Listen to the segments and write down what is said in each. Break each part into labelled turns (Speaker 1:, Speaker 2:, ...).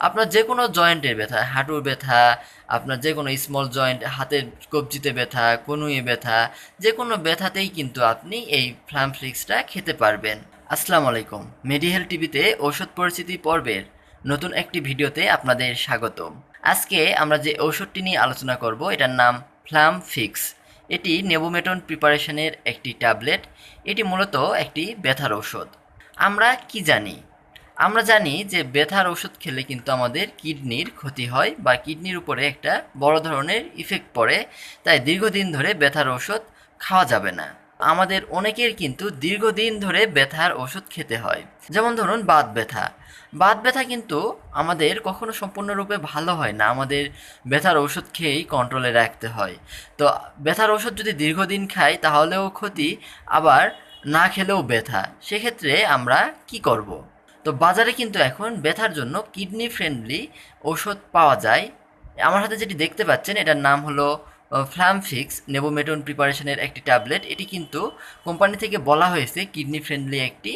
Speaker 1: আপনার যে কোনো জয়েন্টের ব্যথা, হাঁটুর ব্যথা, আপনার যে কোনো স্মল জয়েন্ট হাতের কবজিতে ব্যথা কনুয়ে ব্যথা যে কোনো ব্যথাতেই কিন্তু আপনি এই ফ্লামফ্লিক্সটা খেতে পারবেন। আসসালামু আলাইকুম। মেডিহেল টিভিতে ঔষধ পরিচিতি পর্বের নতুন একটি ভিডিওতে আপনাদের স্বাগত আজকে আমরা যে ঔষধটি নিয়ে আলোচনা করব, এটার নাম ফ্লাম ফিক্স এটি নেবোমেটন প্রিপারেশনের একটি ট্যাবলেট। এটি মূলত একটি ব্যথার ঔষধ। আমরা কি জানি? আমরা জানি যে ব্যথার ওষুধ খেলে কিন্তু আমাদের কিডনির ক্ষতি হয় বা কিডনির উপরে একটা বড় ধরনের ইফেক্ট পড়ে। তাই দীর্ঘদিন ধরে ব্যথার ওষুধ খাওয়া যাবে না। আমাদের অনেকের কিন্তু দীর্ঘদিন ধরে ব্যথার ওষুধ খেতে হয়। যেমন ধরুন বাত ব্যথা। বাত ব্যথা কিন্তু আমাদের কখনো সম্পূর্ণরূপে ভালো হয় না। আমাদের ব্যথার ওষুধ খেয়েই কন্ট্রোলে রাখতে হয়। তো ব্যথার ওষুধ যদি দীর্ঘদিন খাই তাহলেও ক্ষতি, আবার না খেলেও ব্যথা। সেক্ষেত্রে আমরা কি করব। তো বাজারে কিন্তু এখন ব্যথার জন্য কিডনি ফ্রেন্ডলি ঔষধ পাওয়া যায়। আমার হাতে যেটি দেখতে পাচ্ছেন, এটার নাম হলো ফ্ল্যামফিক্স নেবোমেটন প্রিপারেশনের একটি ট্যাবলেট। এটি কিন্তু কোম্পানি থেকে বলা হয়েছে কিডনি ফ্রেন্ডলি একটি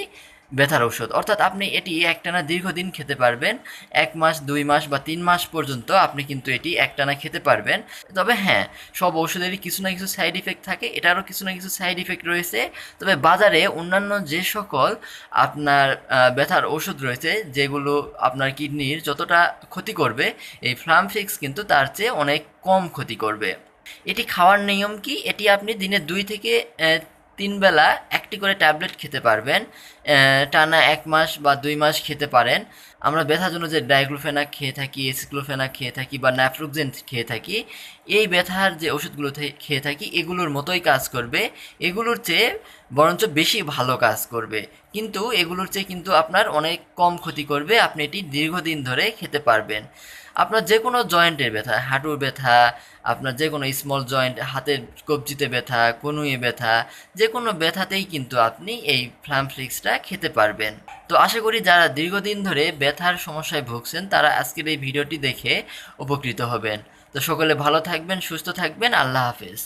Speaker 1: ব্যথার ঔষধ। অর্থাৎ আপনি এটি একটানা দীর্ঘদিন খেতে পারবেন, এক মাস, দুই মাস বা তিন মাস পর্যন্ত আপনি কিন্তু এটি একটানা খেতে পারবেন। তবে হ্যাঁ সব ঔষধেরই কিছু না কিছু সাইড ইফেক্ট থাকে, এটারও কিছু না কিছু সাইড ইফেক্ট রয়েছে। তবে বাজারে অন্যান্য যে সকল আপনার ব্যথার ওষুধ রয়েছে, যেগুলো আপনার কিডনির যতটা ক্ষতি করবে, এই ফ্লামফিক্স কিন্তু তার চেয়ে অনেক কম ক্ষতি করবে। এটি খাওয়ার নিয়ম কি? এটি আপনি দিনে দুই থেকে তিন বেলা একটি করে ট্যাবলেট খেতে পারবেন। টানা এক মাস বা দুই মাস খেতে পারেন। আমরা ব্যথার জন্য যে ডাইক্লোফেনাক খেয়ে থাকি, এসিক্লোফেনাক খেয়ে থাকি বা ন্যাফ্রুক্সেন খেয়ে থাকি, এই ব্যথার যে ওষুধগুলো খেয়ে থাকি, এগুলোর মতোই কাজ করবে। এগুলোর চেয়ে বরঞ্চ বেশি ভালো কাজ করবে। কিন্তু এগুলোর চেয়ে কিন্তু আপনার অনেক কম ক্ষতি করবে, আপনি এটি দীর্ঘদিন ধরে খেতে পারবেন। আপনার যে কোনো জয়েন্টের ব্যথা, হাঁটুর ব্যথা, আপনার যে কোনো স্মল জয়েন্ট হাতের কবজিতে ব্যথা কনুয়ে ব্যথা যে কোনো ব্যথাতেই কিন্তু আপনি এই ফ্লামফ্লিক্সটা খেতে পারবেন। তো আশা করি যারা দীর্ঘদিন ধরে ব্যথার সমস্যায় ভুগছেন, তারা আজকের এই ভিডিওটি দেখে উপকৃত হবেন। তো সকলে ভালো থাকবেন, সুস্থ থাকবেন, আল্লাহ হাফেজ।